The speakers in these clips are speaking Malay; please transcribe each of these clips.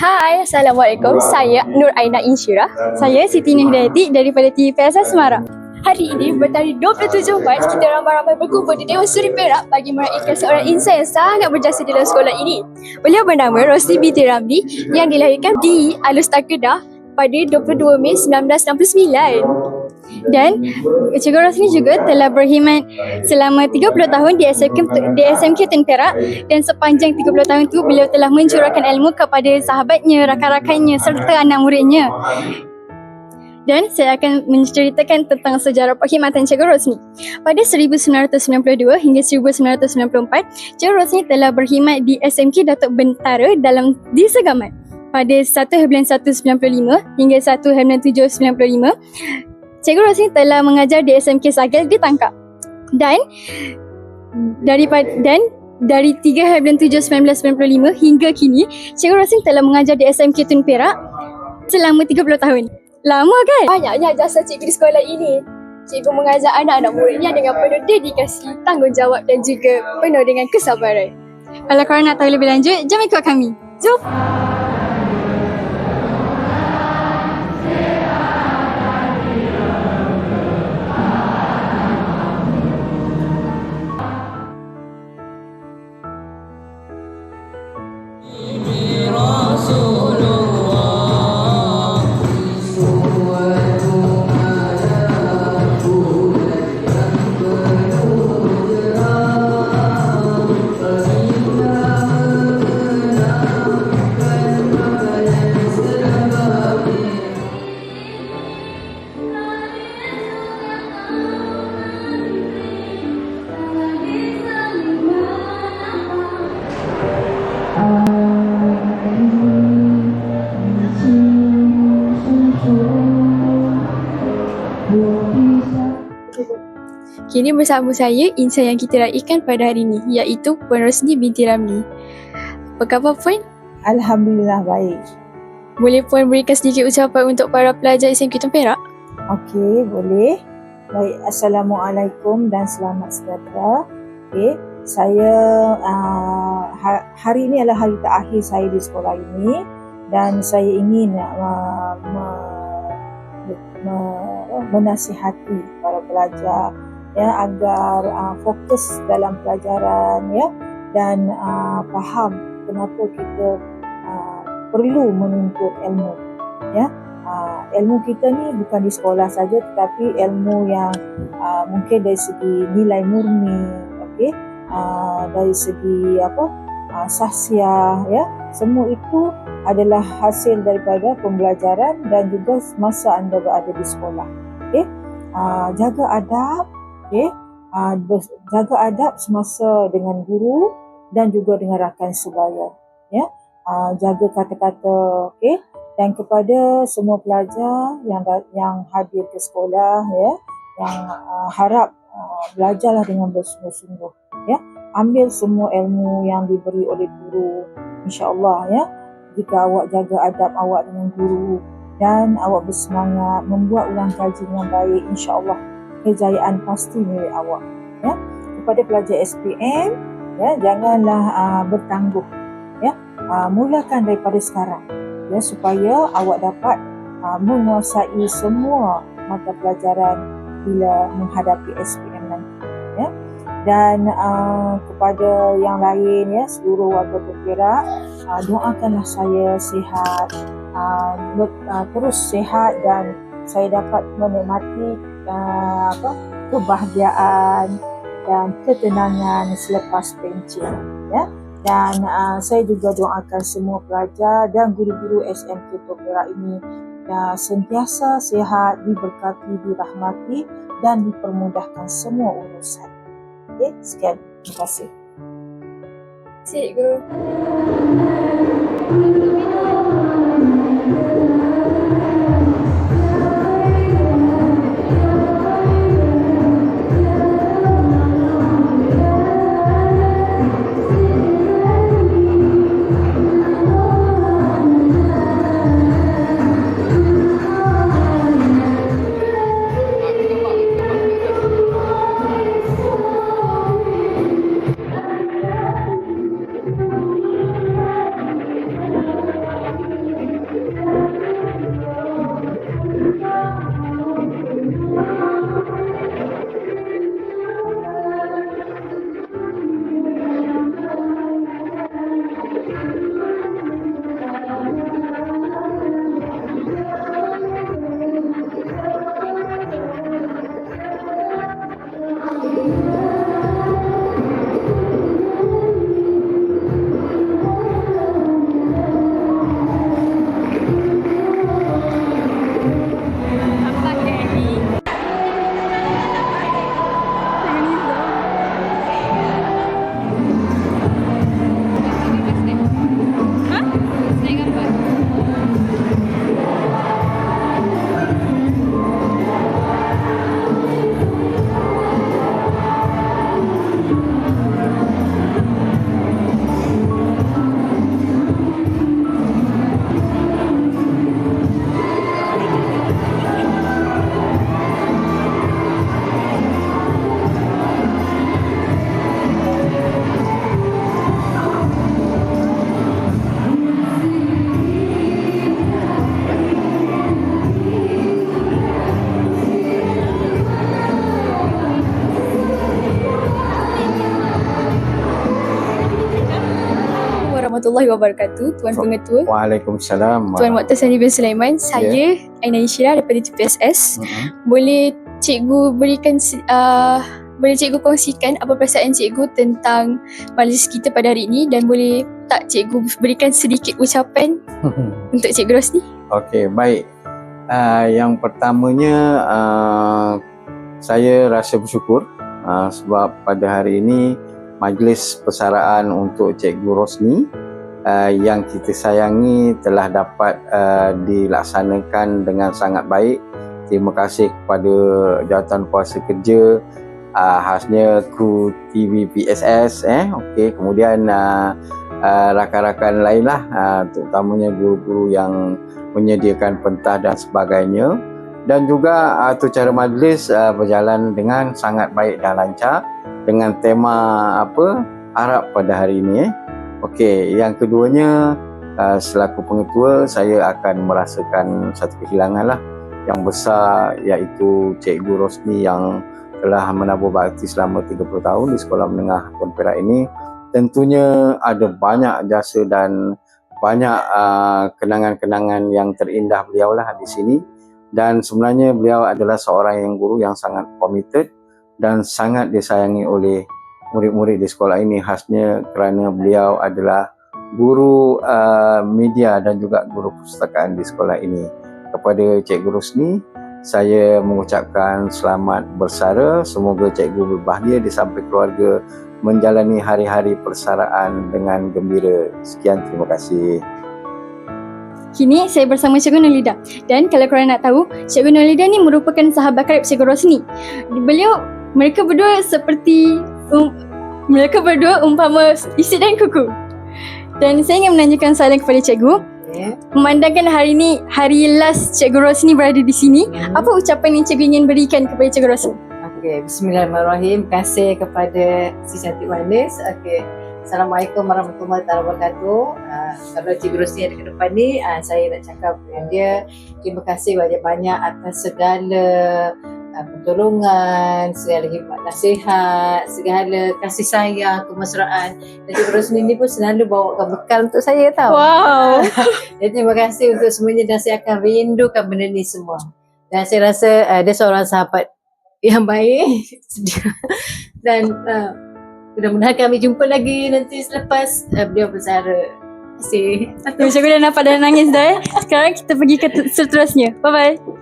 Hai, Assalamualaikum. Saya Nur Aina Insyirah. Saya Siti Nuhidayati daripada TPSS Semarang. Hari ini bertarikh 27 Mac, kita ramai-ramai berkumpul di Dewan Suri Perak bagi meraihkan seorang insan yang sangat berjasa dalam sekolah ini. Beliau bernama Rosli binti Ramli yang dilahirkan di Alustar Kedah pada 22 Mei 1969. Dan Cikgu Rosni juga telah berkhidmat selama 30 tahun di SMK, di SMK Tun Perak dan sepanjang 30 tahun itu beliau telah mencurahkan ilmu kepada sahabatnya, rakan-rakannya serta anak muridnya. Dan saya akan menceritakan tentang sejarah perkhidmatan Cikgu Rosni. Pada 1992 hingga 1994, Cikgu Rosni telah berkhidmat di SMK Datuk Bentara dalam di Segamat. Pada 1 bulan 1 95 hingga 1 bulan 7 95, Cikgu Rosni telah mengajar di SMK Sagel di Tangkap. Dan daripada dan dari 3 bulan 7 1995 hingga kini, Cikgu Rosni telah mengajar di SMK Tun Perak selama 30 tahun. Lama kan? Banyaknya jasa cikgu di sekolah ini. Cikgu mengajar anak-anak muridnya dengan penuh dedikasi, tanggungjawab dan juga penuh dengan kesabaran. Kalau korang nak tahu lebih lanjut, jom ikut kami. Jom! Kini bersama saya insan yang kita raikan pada hari ini iaitu Puan Rosni binti Ramli. Apa khabar Puan? Alhamdulillah baik. Boleh Puan berikan sedikit ucapan untuk para pelajar SMK Tun Perak? Okey, boleh. Baik, Assalamualaikum dan selamat sejahtera. Okey, saya uh, ha- hari ini adalah hari terakhir saya di sekolah ini dan saya ingin uh, me- me- menasihati para pelajar ya agar uh, fokus dalam pelajaran ya dan uh, faham kenapa kita uh, perlu menuntut ilmu ya. Uh, ilmu kita ni bukan di sekolah saja tetapi ilmu yang uh, mungkin dari segi nilai murni okey? Uh, dari segi apa? Uh, sahsia ya. Semua itu adalah hasil daripada pembelajaran dan juga masa anda berada di sekolah okey? Uh, jaga adab okey? Uh, jaga adab semasa dengan guru dan juga dengan rakan sebaya ya? Uh, jaga kata-kata okey? Dan kepada semua pelajar yang yang hadir ke sekolah ya? Yang uh, harap uh, belajarlah dengan bersungguh-sungguh ya? Ambil semua ilmu yang diberi oleh guru insyaallah ya? Jika awak jaga adab awak dengan guru dan awak bersemangat membuat ulang kaji dengan baik insyaallah kejayaan pasti milik awak ya. Kepada pelajar SPM ya janganlah uh, bertangguh ya. Uh, mulakan daripada sekarang ya supaya awak dapat uh, menguasai semua mata pelajaran bila menghadapi SPM nanti ya. Dan uh, kepada yang lain ya seluruh warga Perak uh, doakanlah saya sihat uh, terus sihat dan saya dapat menikmati uh, apa kebahagiaan dan ketenangan selepas pencen ya dan uh, saya juga doakan semua pelajar dan guru-guru SMK Perak ini uh, sentiasa sihat, diberkati, dirahmati dan dipermudahkan semua urusan. Okey, sekian. Terima kasih. Cikgu. Warahmatullahi wabarakatuh. Tuan Pengetua, Waalaikumsalam. Tuan Dr. Sani bin Sulaiman. Saya Aina Ishira daripada TPSS. Mhm. Boleh cikgu berikan uh, boleh cikgu kongsikan apa perasaan cikgu tentang majlis kita pada hari ini dan boleh tak cikgu berikan sedikit ucapan untuk Cikgu Rosni? Okey, baik. Uh, yang pertamanya uh, saya rasa bersyukur uh, sebab pada hari ini majlis persaraan untuk Cikgu Rosni uh, yang kita sayangi telah dapat uh, dilaksanakan dengan sangat baik. Terima kasih kepada jawatan kuasa kerja uh, khasnya kru TV PSS eh okey kemudian uh, uh, rakan-rakan lainlah uh, terutamanya guru-guru yang menyediakan pentah dan sebagainya dan juga uh, tu cara majlis uh, berjalan dengan sangat baik dan lancar dengan tema apa Arab pada hari ini eh. Okey, yang keduanya uh, selaku pengetua saya akan merasakan satu kehilangan lah. Yang besar iaitu Cikgu Rosni yang telah menabur bakti selama 30 tahun di Sekolah Menengah Tuan Perak ini. Tentunya ada banyak jasa dan banyak uh, kenangan-kenangan yang terindah beliau lah di sini. Dan sebenarnya beliau adalah seorang yang guru yang sangat committed dan sangat disayangi oleh murid-murid di sekolah ini khasnya kerana beliau adalah guru uh, media dan juga guru perpustakaan di sekolah ini. Kepada Cikgu Rosni saya mengucapkan selamat bersara. Semoga cikgu berbahagia di samping keluarga menjalani hari-hari persaraan dengan gembira. Sekian terima kasih. Kini saya bersama Cikgu Nolida. Dan kalau korang nak tahu, Cikgu Nolida ni merupakan sahabat karib Cikgu Rosni. Beliau, mereka berdua seperti, um, mereka berdua umpama isi dan kuku. Dan saya ingin menanyakan soalan kepada Cikgu. Ya. Memandangkan hari ini, hari last Cikgu Rosni berada di sini, apa ucapan yang Cikgu ingin berikan kepada Cikgu Rosni? Okey, bismillahirrahmanirrahim. Terima kasih kepada si cantik manis. Okey. Assalamualaikum warahmatullahi wabarakatuh. Uh, kalau Cikgu Rosni ada ke depan ni, uh, saya nak cakap dengan dia terima kasih banyak-banyak atas segala pertolongan, segala khidmat nasihat, segala kasih sayang, kemesraan. Cikgu Rosni ni pun selalu bawakan bekal untuk saya tau. Wow. Jadi terima kasih untuk semuanya dan saya akan rindukan benda ni semua. Dan saya rasa uh, dia seorang sahabat yang baik. dan uh, mudah-mudahan kami jumpa lagi nanti selepas uh, beliau bersara. Terima kasih. Cikgu dah nampak dah nangis dah eh. Sekarang kita pergi ke seterusnya. Bye-bye.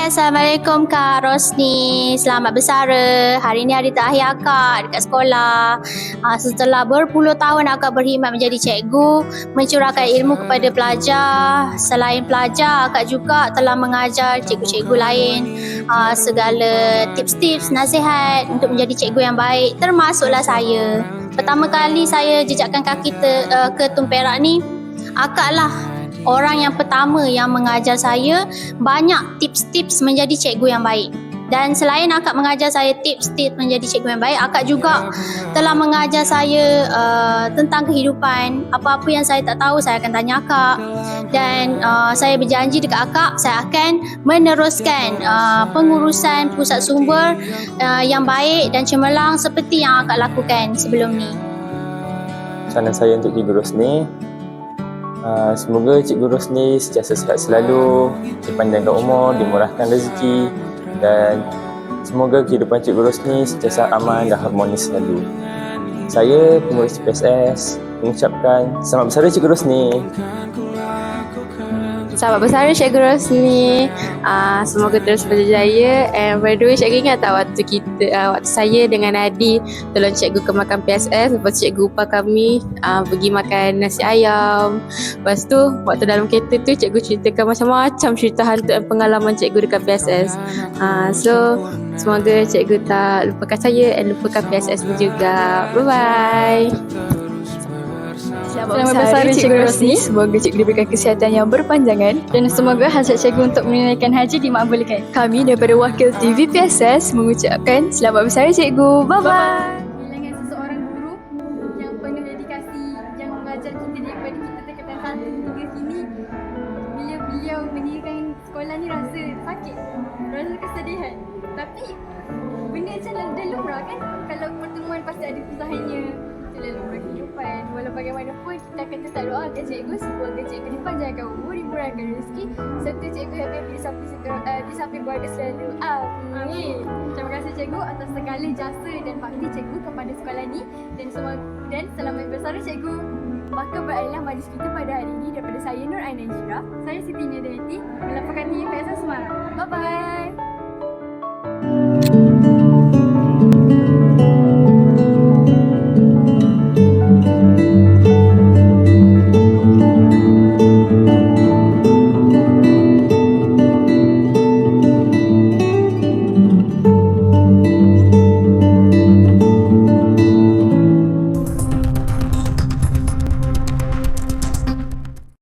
Hai, Assalamualaikum Kak Rosni. Selamat bersara. Hari ini hari terakhir akak dekat sekolah. Uh, setelah berpuluh tahun akak berkhidmat menjadi cikgu, mencurahkan ilmu kepada pelajar. Selain pelajar, akak juga telah mengajar cikgu-cikgu lain uh, segala tips-tips, nasihat untuk menjadi cikgu yang baik, termasuklah saya. Pertama kali saya jejakkan kaki te, uh, ke Tun Perak ni, akak lah orang yang pertama yang mengajar saya banyak tips-tips menjadi cikgu yang baik. Dan selain akak mengajar saya tips-tips menjadi cikgu yang baik, akak juga telah mengajar saya uh, tentang kehidupan. Apa-apa yang saya tak tahu, saya akan tanya akak. Dan uh, saya berjanji dekat akak, saya akan meneruskan uh, pengurusan pusat sumber uh, yang baik dan cemerlang seperti yang akak lakukan sebelum ni. Salam saya untuk Cikgu Rosni. Uh, semoga Cikgu Rosni sentiasa sihat selalu, dipanjangkan umur, dimurahkan rezeki dan semoga kehidupan Cikgu Rosni sentiasa aman dan harmonis selalu. Saya, pengurus PSS, mengucapkan selamat bersara Cikgu Rosni. Sahabat besar Cikgu Rosni uh, Semoga terus berjaya. And by the way Cikgu ingat tak waktu kita uh, Waktu saya dengan Adi Tolong Cikgu ke makan PSS Lepas Cikgu upah kami uh, Pergi makan nasi ayam. Lepas tu Waktu dalam kereta tu Cikgu ceritakan macam-macam Cerita hantu dan pengalaman Cikgu dekat PSS uh, So Semoga Cikgu tak lupakan saya And lupakan PSS ni juga. Bye-bye Selamat bersara Cikgu Rosni. Semoga Cikgu diberikan kesihatan yang berpanjangan. Dan semoga hasrat Cikgu untuk menunaikan haji dimakbulkan. Kami daripada Wakil TV PSS mengucapkan selamat bersara Cikgu. Bye-bye. Bilangan pun kita akan tetap doakan cikgu semoga cikgu dipanjangkan umur, dimurahkan rezeki serta cikgu happy di samping uh, di keluarga selalu. Amin. Terima kasih cikgu atas segala jasa dan bakti cikgu kepada sekolah ni dan semua dan selamat bersara cikgu. Maka berakhirlah majlis kita pada hari ini daripada saya Nur Aina Jira. Saya Siti Nadaiti, melaporkan TV PSS Semarang.